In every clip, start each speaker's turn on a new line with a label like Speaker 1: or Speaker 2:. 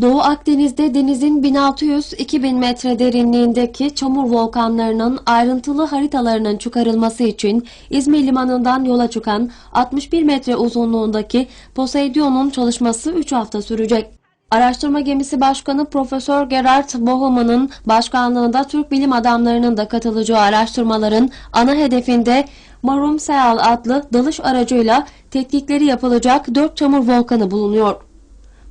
Speaker 1: Doğu Akdeniz'de denizin 1600-2000 metre derinliğindeki çamur volkanlarının ayrıntılı haritalarının çıkarılması için İzmir limanından yola çıkan 61 metre uzunluğundaki Poseidon'un çalışması 3 hafta sürecek. Araştırma gemisi başkanı Profesör Gerard Bohum'un başkanlığında Türk bilim adamlarının da katılacağı araştırmaların ana hedefinde Marum Seal adlı dalış aracıyla tetkikleri yapılacak 4 çamur volkanı bulunuyor.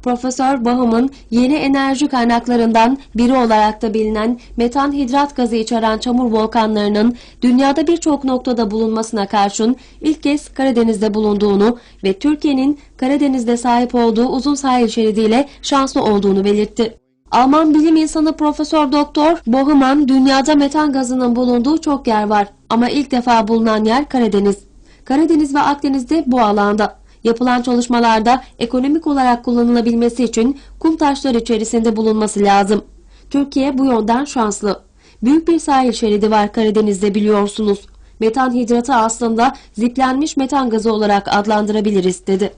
Speaker 1: Profesör Bahum'un yeni enerji kaynaklarından biri olarak da bilinen metan hidrat gazı içeren çamur volkanlarının dünyada birçok noktada bulunmasına karşın ilk kez Karadeniz'de bulunduğunu ve Türkiye'nin Karadeniz'de sahip olduğu uzun sahil şeridiyle şanslı olduğunu belirtti. Alman bilim insanı Profesör Doktor Bohman dünyada metan gazının bulunduğu çok yer var ama ilk defa bulunan yer Karadeniz. Karadeniz ve Akdeniz'de bu alanda. Yapılan çalışmalarda ekonomik olarak kullanılabilmesi için kum taşları içerisinde bulunması lazım. Türkiye bu yönden şanslı. Büyük bir sahil şeridi var Karadeniz'de biliyorsunuz. Metan hidratı aslında ziplenmiş metan gazı olarak adlandırabiliriz dedi.